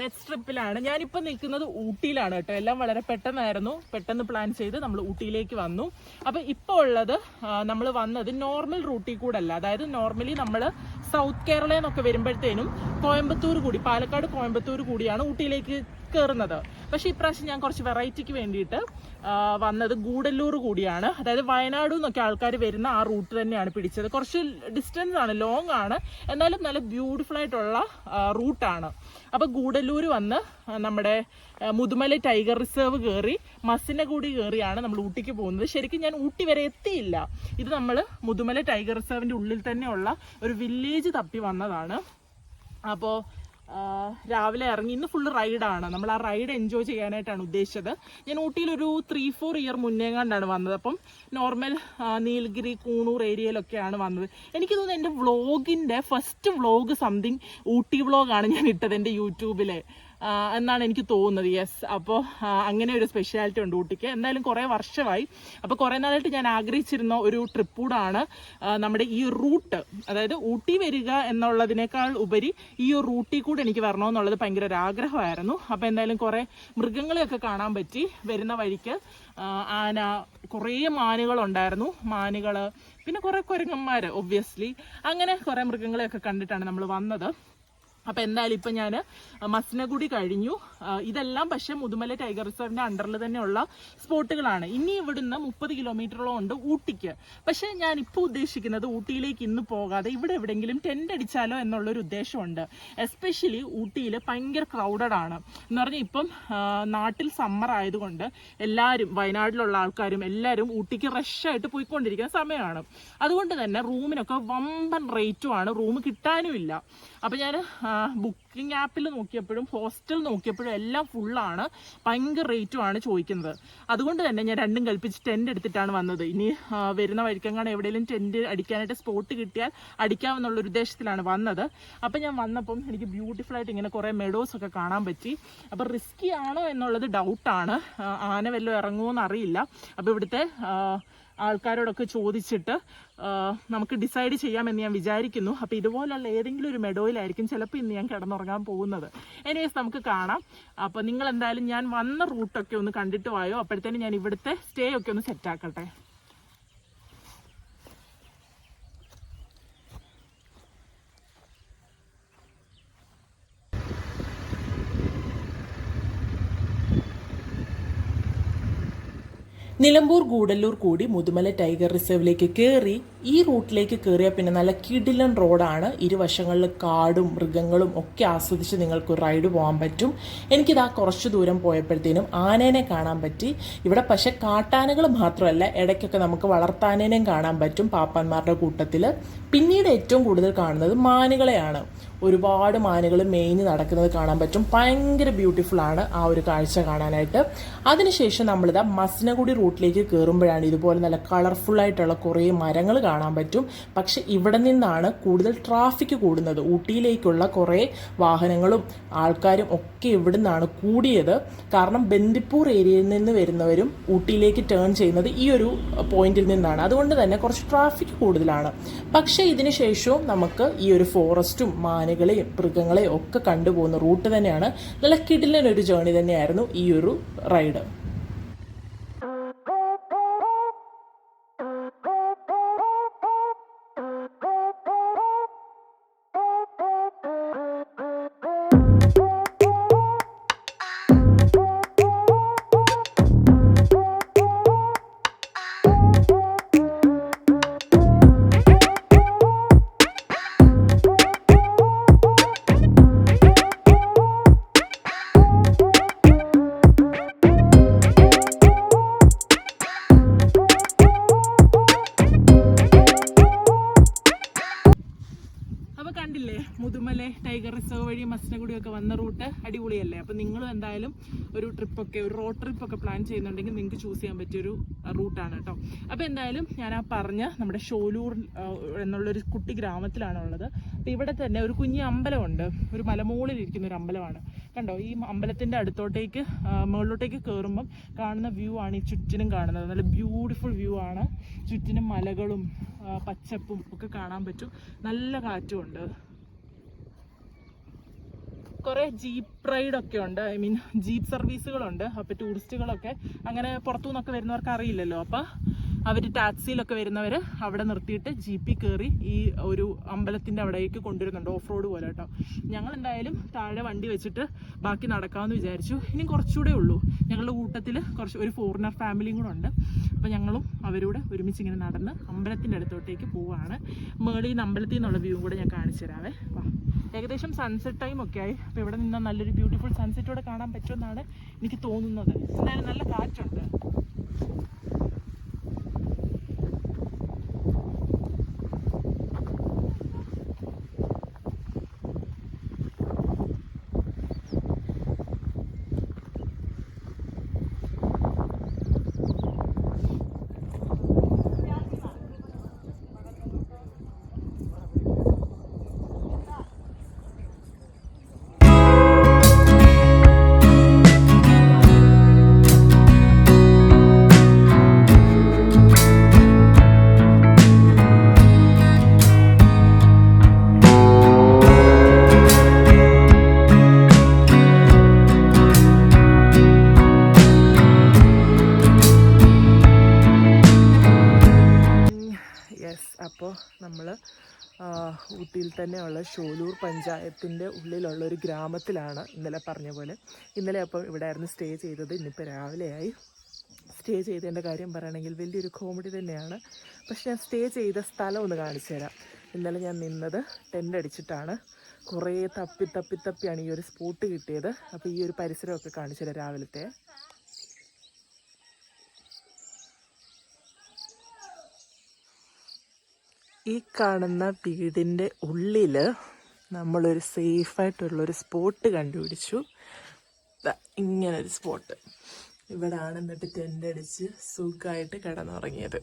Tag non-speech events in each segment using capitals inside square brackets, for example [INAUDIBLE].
Next ട്രിപ്പിലാണ് ഞാനിപ്പോൾ നിൽക്കുന്നത് ഊട്ടിയിലാണ് കേട്ടോ. എല്ലാം വളരെ പെട്ടെന്നായിരുന്നു. പെട്ടെന്ന് പ്ലാൻ ചെയ്ത് നമ്മൾ ഊട്ടിയിലേക്ക് വന്നു. അപ്പോൾ ഇപ്പോൾ ഉള്ളത് നമ്മൾ വന്നത് നോർമൽ റൂട്ടിൽ കൂടെ അല്ല അതായത് നോർമലി നമ്മൾ സൗത്ത് കേരളയിൽ നിന്നൊക്കെ വരുമ്പോഴത്തേനും കോയമ്പത്തൂർ കൂടി പാലക്കാട് കോയമ്പത്തൂർ കൂടിയാണ് ഊട്ടിയിലേക്ക് കയറുന്നത് പക്ഷേ ഇപ്രാവശ്യം ഞാൻ കുറച്ച് വെറൈറ്റിക്ക് വേണ്ടിയിട്ട് വന്നത് ഗൂഡല്ലൂർ കൂടിയാണ്. അതായത് വയനാട് എന്നൊക്കെ ആൾക്കാർ വരുന്ന ആ റൂട്ട് തന്നെയാണ് പിടിച്ചത്. കുറച്ച് ഡിസ്റ്റൻസ് ആണ് ലോങ് ആണ്. എന്നാലും നല്ല ബ്യൂട്ടിഫുൾ ആയിട്ടുള്ള റൂട്ടാണ് അപ്പോൾ ഗൂഡല്ലൂർ വന്ന് നമ്മുടെ മുതുമല ടൈഗർ റിസർവ് കയറി കൂടി കയറിയാണ് നമ്മൾ ഊട്ടിക്ക് പോകുന്നത്. ശരിക്കും ഞാൻ ഊട്ടി വരെ എത്തിയില്ല. ഇത് നമ്മൾ മുതുമല ടൈഗർ റിസർവിന്റെ ഉള്ളിൽ തന്നെയുള്ള ഒരു വില്ലേജ് തപ്പി വന്നതാണ്. അപ്പോൾ രാവിലെ ഇറങ്ങി ഇന്ന് ഫുള്ള് റൈഡാണ് നമ്മൾ ആ റൈഡ് എൻജോയ് ചെയ്യാനായിട്ടാണ് ഉദ്ദേശിച്ചത്. ഞാൻ ഊട്ടിയിൽ ഒരു ത്രീ ഫോർ ഇയർ മുന്നേ കണ്ടാണ് വന്നത്. അപ്പം നോർമൽ നീലഗിരി കൂണൂർ ഏരിയയിലൊക്കെയാണ് വന്നത്. എനിക്ക് തോന്നുന്നു എന്റെ വ്ളോഗിന്റെ ഫസ്റ്റ് വ്ളോഗ് സംതിങ് ഊട്ടി വ്ളോഗാണ് ഞാൻ ഇട്ടത് എന്റെ യൂട്യൂബിലെ. എന്നാണ് എനിക്ക് തോന്നുന്നത്. യെസ് അപ്പോൾ അങ്ങനെ ഒരു സ്പെഷ്യാലിറ്റി ഉണ്ട് ഊട്ടിക്ക്. എന്തായാലും കുറേ വർഷമായി. അപ്പോൾ കുറേ നാളായിട്ട് ഞാൻ ആഗ്രഹിച്ചിരുന്ന ഒരു ട്രിപ്പ് കൂടാണ് നമ്മുടെ ഈ റൂട്ട് അതായത് ഊട്ടി വരിക എന്നുള്ളതിനേക്കാൾ ഉപരി ഈ റൂട്ടിൽ കൂടെ എനിക്ക് വരണമെന്നുള്ളത് ഭയങ്കര ഒരു ആഗ്രഹമായിരുന്നു. അപ്പോൾ എന്തായാലും കുറേ മൃഗങ്ങളെയൊക്കെ കാണാൻ പറ്റി. വരുന്ന വഴിക്ക് ആന കുറേ മാനുകളുണ്ടായിരുന്നു. മാനുകൾ പിന്നെ കുറേ കുരങ്ങന്മാർ ഒബ്വിയസ്ലി അങ്ങനെ കുറേ മൃഗങ്ങളെയൊക്കെ കണ്ടിട്ടാണ് നമ്മൾ വന്നത്. അപ്പോൾ എന്തായാലും ഇപ്പം ഞാൻ മസ്നഗുഡി കഴിഞ്ഞു. ഇതെല്ലാം പക്ഷേ മുതുമല ടൈഗർ റിസർവിന്റെ അണ്ടറിൽ തന്നെയുള്ള സ്പോട്ടുകളാണ്. ഇനി ഇവിടുന്ന് മുപ്പത് കിലോമീറ്ററോളം ഉണ്ട് ഊട്ടിക്ക്. പക്ഷേ ഞാൻ ഇപ്പോൾ ഉദ്ദേശിക്കുന്നത് ഊട്ടിയിലേക്ക് ഇന്ന് പോകാതെ ഇവിടെ എവിടെയെങ്കിലും ടെന്റ് അടിച്ചാലോ എന്നുള്ളൊരു ഉദ്ദേശമുണ്ട്. എസ്പെഷ്യലി ഊട്ടിയിൽ ഭയങ്കര ആണ്. എന്ന് പറഞ്ഞാൽ ഇപ്പം നാട്ടിൽ സമ്മർ ആയതുകൊണ്ട് എല്ലാവരും വയനാട്ടിലുള്ള ആൾക്കാരും എല്ലാവരും ഊട്ടിക്ക് റഷായിട്ട് പോയിക്കൊണ്ടിരിക്കുന്ന സമയമാണ്. അതുകൊണ്ട് തന്നെ റൂമിനൊക്കെ വമ്പൻ റേറ്റുമാണ് റൂം കിട്ടാനും ഇല്ല അപ്പോൾ ഞാൻ ബുക്കിംഗ് ആപ്പിൽ നോക്കിയപ്പോഴും ഹോസ്റ്റൽ നോക്കിയപ്പോഴും എല്ലാം ഫുള്ളാണ് ഭയങ്കര റേറ്റുമാണ് ചോദിക്കുന്നത്. അതുകൊണ്ട് തന്നെ ഞാൻ രണ്ടും കൽപ്പിച്ച് ടെന്റ് എടുത്തിട്ടാണ് വന്നത്. ഇനി വരുന്ന വഴിക്കങ്ങാണ് എവിടെയെങ്കിലും ടെന്റ് അടിക്കാനായിട്ട് സ്പോട്ട് കിട്ടിയാൽ അടിക്കാമെന്നുള്ള ഒരു ഉദ്ദേശത്തിലാണ് വന്നത്. അപ്പം ഞാൻ വന്നപ്പം എനിക്ക് ബ്യൂട്ടിഫുൾ ആയിട്ട് ഇങ്ങനെ കുറേ മെഡോസ് ഒക്കെ കാണാൻ പറ്റി. അപ്പം റിസ്കി ആണോ എന്നുള്ളത് ഡൗട്ടാണ് ആന വല്ലതും ഇറങ്ങുമോ എന്നറിയില്ല. അപ്പോൾ ഇവിടുത്തെ ആൾക്കാരോടൊക്കെ ചോദിച്ചിട്ട് നമുക്ക് ഡിസൈഡ് ചെയ്യാമെന്ന് ഞാൻ വിചാരിക്കുന്നു. അപ്പോൾ ഇതുപോലുള്ള ഏതെങ്കിലും ഒരു മെഡോയിലായിരിക്കും ചിലപ്പോൾ ഇന്ന് ഞാൻ കിടന്നുറങ്ങാൻ പോകുന്നത്. എനിവേസ് നമുക്ക് കാണാം. അപ്പോൾ നിങ്ങൾ എന്തായാലും ഞാൻ വന്ന റൂട്ടൊക്കെ ഒന്ന് കണ്ടിട്ട് വായോ. അപ്പോഴത്തേനും ഞാൻ ഇവിടുത്തെ സ്റ്റേ ഒക്കെ ഒന്ന് സെറ്റാക്കട്ടെ നിലമ്പൂർ ഗൂഡല്ലൂർ കൂടി മുതുമല ടൈഗർ റിസർവിലേക്ക് കയറി ഈ റൂട്ടിലേക്ക് കയറിയാൽ പിന്നെ നല്ല കിടിലൻ റോഡാണ്. ഇരുവശങ്ങളിൽ കാടും മൃഗങ്ങളും ഒക്കെ ആസ്വദിച്ച് നിങ്ങൾക്ക് റൈഡ് പോകാൻ പറ്റും. എനിക്കിതാ കുറച്ച് ദൂരം പോയപ്പോഴത്തേനും ആനേനെ കാണാൻ പറ്റി. ഇവിടെ പക്ഷെ കാട്ടാനകൾ മാത്രമല്ല ഇടയ്ക്കൊക്കെ നമുക്ക് വളർത്താനേനെയും കാണാൻ പറ്റും പാപ്പാന്മാരുടെ കൂട്ടത്തിൽ പിന്നീട് ഏറ്റവും കൂടുതൽ കാണുന്നത് മാനുകളെയാണ്. ഒരുപാട് മാനുകൾ മേഞ്ഞ് നടക്കുന്നത് കാണാൻ പറ്റും. ഭയങ്കര ബ്യൂട്ടിഫുൾ ആണ് ആ ഒരു കാഴ്ച കാണാനായിട്ട്. അതിനുശേഷം നമ്മളിതാ മസ്നഗുഡി റൂട്ടിലേക്ക് കയറുമ്പോഴാണ് ഇതുപോലെ നല്ല കളർഫുൾ ആയിട്ടുള്ള കുറേ മരങ്ങൾ കാണാൻ പറ്റും. പക്ഷെ ഇവിടെ നിന്നാണ് കൂടുതൽ ട്രാഫിക് കൂടുന്നത്. ഊട്ടിയിലേക്കുള്ള കുറേ വാഹനങ്ങളും ആൾക്കാരും ഒക്കെ ഇവിടെ നിന്നാണ് കൂടിയത്. കാരണം ബന്ദിപ്പൂർ ഏരിയയിൽ നിന്ന് വരുന്നവരും ഊട്ടിയിലേക്ക് ടേൺ ചെയ്യുന്നത് ഈ ഒരു പോയിന്റിൽ നിന്നാണ്. അതുകൊണ്ട് തന്നെ കുറച്ച് ട്രാഫിക് കൂടുതലാണ്. പക്ഷേ ഇതിന് ശേഷവും നമുക്ക് ഈ ഒരു ഫോറസ്റ്റും മാനുകളെയും മൃഗങ്ങളെയും ഒക്കെ കണ്ടുപോകുന്ന റൂട്ട് തന്നെയാണ്. നല്ല കിടിലൊരു ജേണി തന്നെയായിരുന്നു ഈ ഒരു റൈഡ് ഒക്കെ വന്ന റൂട്ട് അടിപൊളിയല്ലേ? അപ്പൊ നിങ്ങളും എന്തായാലും ഒരു ട്രിപ്പൊക്കെ ഒരു റോഡ് ട്രിപ്പൊക്കെ പ്ലാൻ ചെയ്യുന്നുണ്ടെങ്കിൽ നിങ്ങൾക്ക് ചൂസ് ചെയ്യാൻ പറ്റിയൊരു റൂട്ടാണ് കേട്ടോ. അപ്പൊ എന്തായാലും ഞാൻ ആ പറഞ്ഞ നമ്മുടെ ഷോലൂർ എന്നുള്ള എന്നുള്ളൊരു കുട്ടി ഗ്രാമത്തിലാണ് ഉള്ളത്. അപ്പൊ ഇവിടെ തന്നെ ഒരു കുഞ്ഞി അമ്പലമുണ്ട്. ഒരു മലമൂളിൽ ഇരിക്കുന്ന ഒരു അമ്പലമാണ്. കണ്ടോ? ഈ അമ്പലത്തിന്റെ അടുത്തോട്ടേക്ക് മുകളിലോട്ടേക്ക് കയറുമ്പം കാണുന്ന വ്യൂ ആണ് ഈ ചുറ്റിനും കാണുന്നത്. നല്ല ബ്യൂട്ടിഫുൾ വ്യൂ ആണ്. ചുറ്റിനും മലകളും പച്ചപ്പും ഒക്കെ കാണാൻ പറ്റും. നല്ല കാറ്റും ഉണ്ട്. കുറെ ജീപ്പ് റൈഡ് ഒക്കെ ഉണ്ട്. ഐ മീൻ ജീപ്പ് സർവീസുകളുണ്ട്. അപ്പോൾ ടൂറിസ്റ്റുകളൊക്കെ അങ്ങനെ പുറത്തു നിന്നൊക്കെ വരുന്നവർക്ക് അറിയില്ലല്ലോ. അപ്പോൾ അവർ ടാക്സിയിലൊക്കെ വരുന്നവർ അവിടെ നിർത്തിയിട്ട് ജീപ്പിൽ കയറി ഈ ഒരു അമ്പലത്തിന്റെ അവിടേക്ക് കൊണ്ടുവരുന്നുണ്ട്. ഓഫ് റോഡ് പോലെ കേട്ടോ. ഞങ്ങൾ എന്തായാലും താഴെ വണ്ടി വെച്ചിട്ട് ബാക്കി നടക്കാമെന്ന് വിചാരിച്ചു. ഇനി കുറച്ചുകൂടെ ഉള്ളൂ. ഞങ്ങളുടെ കൂട്ടത്തിൽ കുറച്ച് ഒരു ഫോറിനർ ഫാമിലിയും കൂടെ ഉണ്ട്. അപ്പോൾ ഞങ്ങളും അവരോട് ഒരുമിച്ച് ഇങ്ങനെ നടന്ന് അമ്പലത്തിന്റെ അടുത്തോട്ടേക്ക് പോവുകയാണ് മേളിൽ നിന്ന് അമ്പലത്തിൽ നിന്നുള്ള വ്യൂ കൂടെ ഞാൻ കാണിച്ചു തരാവേ. വാ. ഏകദേശം സൺസെറ്റ് ടൈം ഒക്കെ ആയി. അപ്പോൾ ഇവിടെ നിന്ന് നല്ലൊരു ബ്യൂട്ടിഫുൾ സൺസെറ്റോടെ കാണാൻ പറ്റുമെന്നാണ് എനിക്ക് തോന്നുന്നത്. എന്തായാലും നല്ല കാറ്റുണ്ട്. അപ്പോൾ നമ്മൾ ഊട്ടിയിൽ തന്നെയുള്ള ഷോലൂർ പഞ്ചായത്തിന്റെ ഉള്ളിലുള്ള ഒരു ഗ്രാമത്തിലാണ് ഇന്നലെ പറഞ്ഞ പോലെ. ഇന്നലെ അപ്പം ഇവിടെ ആയിരുന്നു സ്റ്റേ ചെയ്തത്. ഇന്നിപ്പോൾ രാവിലെയായി. സ്റ്റേ ചെയ്തതിന്റെ കാര്യം പറയുകയാണെങ്കിൽ വലിയൊരു കോമഡി തന്നെയാണ്. പക്ഷെ ഞാൻ സ്റ്റേ ചെയ്ത സ്ഥലം ഒന്ന് കാണിച്ചു തരാം. ഇന്നലെ ഞാൻ നിന്നത് ടെന്റ് അടിച്ചിട്ടാണ്. കുറേ തപ്പി തപ്പി തപ്പിയാണ് ഈ ഒരു സ്പോട്ട് കിട്ടിയത്. അപ്പോൾ ഈ ഒരു പരിസരമൊക്കെ കാണിച്ചു തരാം രാവിലത്തെ. ഈ കാണുന്ന വീടിന്റെ ഉള്ളിൽ നമ്മളൊരു സേഫായിട്ടുള്ളൊരു സ്പോട്ട് കണ്ടുപിടിച്ചു. ഇങ്ങനൊരു സ്പോട്ട്. ഇവിടാണ് എന്നിട്ട് ടെന്റ് അടിച്ച് സുഖമായിട്ട് കിടന്നുറങ്ങിയത്.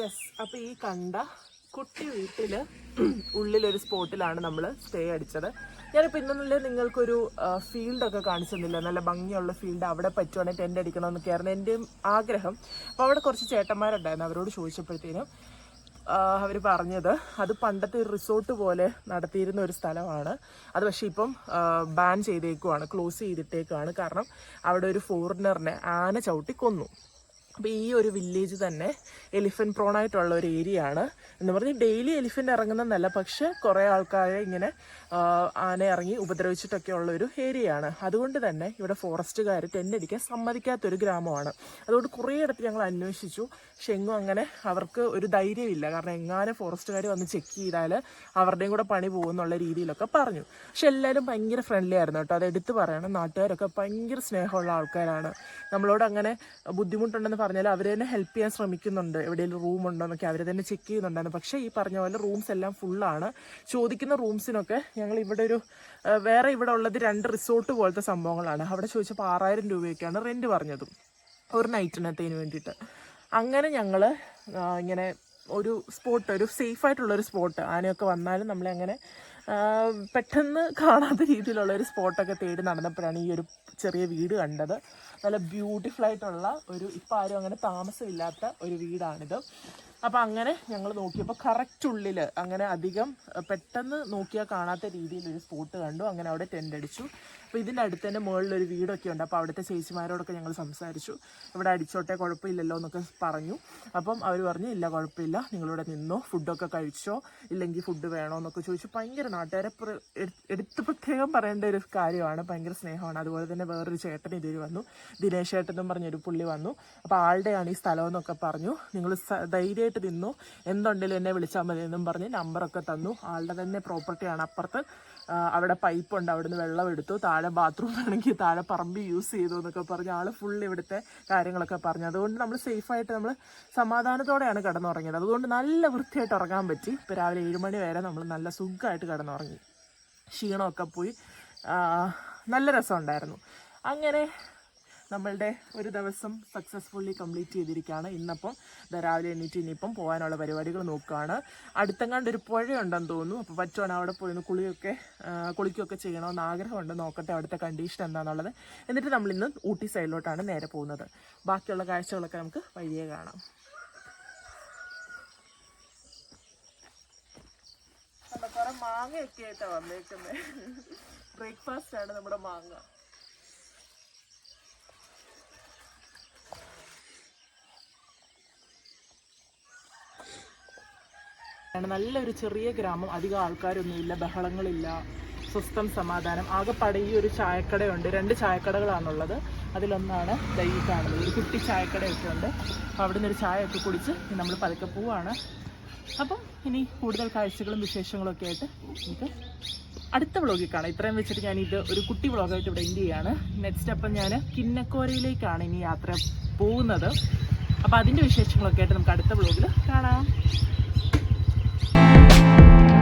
യെസ് അപ്പോൾ ഈ കണ്ട കുട്ടി വീട്ടിൽ ഉള്ളിലൊരു സ്പോട്ടിലാണ് നമ്മൾ സ്റ്റേ അടിച്ചത്. ഞാനിപ്പോൾ ഇന്നലെ നിങ്ങൾക്കൊരു ഫീൽഡൊക്കെ കാണിച്ചു തന്നില്ല നല്ല ഭംഗിയുള്ള ഫീൽഡ് അവിടെ പറ്റുവാണെങ്കിൽ ടെന്റ് അടിക്കണമെന്നൊക്കെ ആയിരുന്നു എന്റെയും ആഗ്രഹം. അപ്പോൾ അവിടെ കുറച്ച് ചേട്ടന്മാരുണ്ടായിരുന്നു അവരോട് ചോദിച്ചപ്പോഴത്തേനും അവർ പറഞ്ഞത് അത് പണ്ടത്തെ ഒരു റിസോർട്ട് പോലെ നടത്തിയിരുന്ന ഒരു സ്ഥലമാണ്. അത് പക്ഷേ ഇപ്പം ബാൻ ചെയ്തേക്കുവാണ് ക്ലോസ് ചെയ്തിട്ടേക്കുവാണ്. കാരണം അവിടെ ഒരു ഫോറിനറിനെ ആന ചവിട്ടി കൊന്നു. അപ്പോൾ ഈ ഒരു വില്ലേജ് തന്നെ എലിഫന്റ് പ്രോൺ ആയിട്ടുള്ള ഒരു ഏരിയ ആണ്. എന്ന് പറഞ്ഞ് ഡെയിലി എലിഫന്റ് ഇറങ്ങുന്നതല്ല പക്ഷേ കുറേ ആൾക്കാരെ ഇങ്ങനെ ആന ഇറങ്ങി ഉപദ്രവിച്ചിട്ടൊക്കെ ഉള്ള ഒരു ഏരിയ ആണ്. അതുകൊണ്ട് തന്നെ ഇവിടെ ഫോറസ്റ്റുകാർ തെന്നടിക്കാൻ സമ്മതിക്കാത്തൊരു ഗ്രാമമാണ്. അതുകൊണ്ട് കുറേ ഇടത്ത് ഞങ്ങൾ അന്വേഷിച്ചു. പക്ഷെ എങ്ങും അങ്ങനെ അവർക്ക് ഒരു ധൈര്യമില്ല. കാരണം എങ്ങാനും ഫോറസ്റ്റുകാർ വന്ന് ചെക്ക് ചെയ്താൽ അവരുടെയും കൂടെ പണി പോകുന്നുള്ള രീതിയിലൊക്കെ പറഞ്ഞു. പക്ഷെ എല്ലാവരും ഭയങ്കര ഫ്രണ്ട്ലി ആയിരുന്നു കേട്ടോ. അത് എടുത്ത് പറയണം. നാട്ടുകാരൊക്കെ ഭയങ്കര സ്നേഹമുള്ള ആൾക്കാരാണ്. നമ്മളോട് അങ്ങനെ ബുദ്ധിമുട്ടുണ്ടെന്ന് പറഞ്ഞാൽ അവർ തന്നെ ഹെൽപ്പ് ചെയ്യാൻ ശ്രമിക്കുന്നുണ്ട്. എവിടെയെങ്കിലും റൂം ഉണ്ടോ എന്നൊക്കെ അവർ തന്നെ ചെക്ക് ചെയ്യുന്നുണ്ടായിരുന്നു. പക്ഷേ ഈ പറഞ്ഞ പോലെ റൂംസ് എല്ലാം ഫുള്ളാണ് ചോദിക്കുന്ന റൂംസിനൊക്കെ ഞങ്ങൾ ഇവിടെ ഒരു വേറെ ഇവിടെ ഉള്ളത് രണ്ട് റിസോർട്ട് പോലത്തെ സംഭവങ്ങളാണ്. അവിടെ ചോദിച്ചപ്പോൾ ആറായിരം രൂപയൊക്കെയാണ് റെന്റ് പറഞ്ഞതും. ഒരു നൈറ്റിനകത്തേന് വേണ്ടിയിട്ട്. അങ്ങനെ ഞങ്ങൾ ഇങ്ങനെ ഒരു സ്പോട്ട് ഒരു സേഫ് ആയിട്ടുള്ള ഒരു സ്പോട്ട് ആനയൊക്കെ വന്നാലും നമ്മളെ അങ്ങനെ പെട്ടെന്ന് കാണാത്ത രീതിയിലുള്ള ഒരു സ്പോട്ടൊക്കെ തേടി നടന്നപ്പോഴാണ് ഈ ഒരു ചെറിയ വീട് കണ്ടത്. നല്ല ബ്യൂട്ടിഫുൾ ആയിട്ടുള്ള ഒരു ഇപ്പം ആരും അങ്ങനെ താമസമില്ലാത്ത ഒരു വീടാണിത്. അപ്പം അങ്ങനെ ഞങ്ങൾ നോക്കിയപ്പോൾ കറക്റ്റ് ഉള്ളിൽ അങ്ങനെ അധികം പെട്ടെന്ന് നോക്കിയാൽ കാണാത്ത രീതിയിൽ ഒരു സ്പോട്ട് കണ്ടു. അങ്ങനെ അവിടെ ടെന്റ് അടിച്ചു. അപ്പോൾ ഇതിന്റെ അടുത്ത് തന്നെ മുകളിൽ ഒരു വീടൊക്കെ ഉണ്ട്. അപ്പോൾ അവിടുത്തെ ചേച്ചിമാരോടൊക്കെ ഞങ്ങൾ സംസാരിച്ചു. ഇവിടെ അടിച്ചോട്ടെ കുഴപ്പമില്ലല്ലോ എന്നൊക്കെ പറഞ്ഞു. അപ്പം അവർ പറഞ്ഞു ഇല്ല കുഴപ്പമില്ല. നിങ്ങളിവിടെ നിന്നോ ഫുഡൊക്കെ കഴിച്ചോ ഇല്ലെങ്കിൽ ഫുഡ് വേണോ എന്നൊക്കെ ചോദിച്ചു. ഭയങ്കര നാട്ടുകാരെ എടുത്ത് പ്രത്യേകം പറയേണ്ട ഒരു കാര്യമാണ്. ഭയങ്കര സ്നേഹമാണ്. അതുപോലെ തന്നെ വേറൊരു ചേട്ടൻ ഇതിൽ വന്നു. ദിനേശ് ചേട്ടൻ എന്നും പറഞ്ഞൊരു പുള്ളി വന്നു. അപ്പോൾ ആളുടെയാണ് ഈ സ്ഥലം എന്നൊക്കെ പറഞ്ഞു. നിങ്ങൾ ധൈര്യമായിട്ട് നിന്നു. എന്തുണ്ടെങ്കിലും എന്നെ വിളിച്ചാൽ മതി എന്നും പറഞ്ഞ് നമ്പറൊക്കെ തന്നു. ആളുടെ തന്നെ പ്രോപ്പർട്ടിയാണ് അപ്പുറത്ത് അവിടെ പൈപ്പ് ഉണ്ട്. അവിടുന്ന് വെള്ളം എടുത്തു. താഴെ ബാത്റൂം ആണെങ്കിൽ താഴെ പറമ്പ് യൂസ് ചെയ്തു എന്നൊക്കെ പറഞ്ഞ് ആൾ ഫുൾ ഇവിടുത്തെ കാര്യങ്ങളൊക്കെ പറഞ്ഞു. അതുകൊണ്ട് നമ്മൾ സേഫായിട്ട് നമ്മൾ സമാധാനത്തോടെയാണ് കിടന്നുറങ്ങിയത്. അതുകൊണ്ട് നല്ല വൃത്തിയായിട്ട് ഉറങ്ങാൻ പറ്റി. ഇപ്പോൾ രാവിലെ ഏഴ് മണി വരെ നമ്മൾ നല്ല സുഖമായിട്ട് കിടന്നുറങ്ങി. ക്ഷീണമൊക്കെ പോയി. നല്ല രസമുണ്ടായിരുന്നു. അങ്ങനെ നമ്മളുടെ ഒരു ദിവസം സക്സസ്ഫുള്ളി കംപ്ലീറ്റ് ചെയ്തിരിക്കുകയാണ്. ഇന്നപ്പം രാവിലെ എണീറ്റ് ഇനിയിപ്പം പോകാനുള്ള പരിപാടികൾ നോക്കുകയാണ്. അടുത്തെങ്ങാണ്ട് ഒരു പുഴയുണ്ടെന്ന് തോന്നുന്നു. അപ്പോൾ പറ്റുവാണ് അവിടെ പോയി ഒന്ന് കുളിയൊക്കെ കുളിക്കുകയൊക്കെ ചെയ്യണമെന്ന് ആഗ്രഹമുണ്ട്. നോക്കട്ടെ അവിടുത്തെ കണ്ടീഷൻ എന്താണെന്നുള്ളത് എന്നിട്ട് നമ്മൾ ഇന്ന് ഊട്ടി സൈഡിലോട്ടാണ് നേരെ പോകുന്നത്. ബാക്കിയുള്ള കാഴ്ചകളൊക്കെ നമുക്ക് വഴിയേ കാണാം. മാങ്ങയൊക്കെ ആയിട്ടാണ് വന്നേക്കുന്നത് ബ്രേക്ക്ഫാസ്റ്റ് [LAUGHS] ആണ് നമ്മുടെ മാങ്ങ. നല്ലൊരു ചെറിയ ഗ്രാമം. അധികം ആൾക്കാരൊന്നുമില്ല. ബഹളങ്ങളില്ല. സ്വസ്ഥം സമാധാനം. ആകെ ഈ ഒരു ചായക്കടയുണ്ട്. രണ്ട് ചായക്കടകളാണുള്ളത്. അതിലൊന്നാണ് ദൈ കാണുന്നത്. ഒരു കുട്ടി ചായക്കടയൊക്കെ ഉണ്ട്. അപ്പോൾ അവിടെ നിന്ന് ഒരു ചായയൊക്കെ കുടിച്ച് നമ്മൾ പതുക്കെ പോവാണ്. അപ്പം ഇനി കൂടുതൽ കാഴ്ചകളും വിശേഷങ്ങളും ഒക്കെ ആയിട്ട് നമുക്ക് അടുത്ത വ്ളോഗിൽ കാണാം. ഇത്രയും വെച്ചിട്ട് ഞാൻ ഇത് ഒരു കുട്ടി വ്ളോഗായിട്ട് ഇവിടെ എൻഡ് ചെയ്യാണ്. നെക്സ്റ്റ് അപ്പം ഞാൻ കിന്നക്കോരയിലേക്കാണ് ഇനി യാത്ര പോകുന്നത്. അപ്പോൾ അതിന്റെ വിശേഷങ്ങളൊക്കെ ആയിട്ട് നമുക്ക് അടുത്ത വ്ളോഗിൽ കാണാം. Música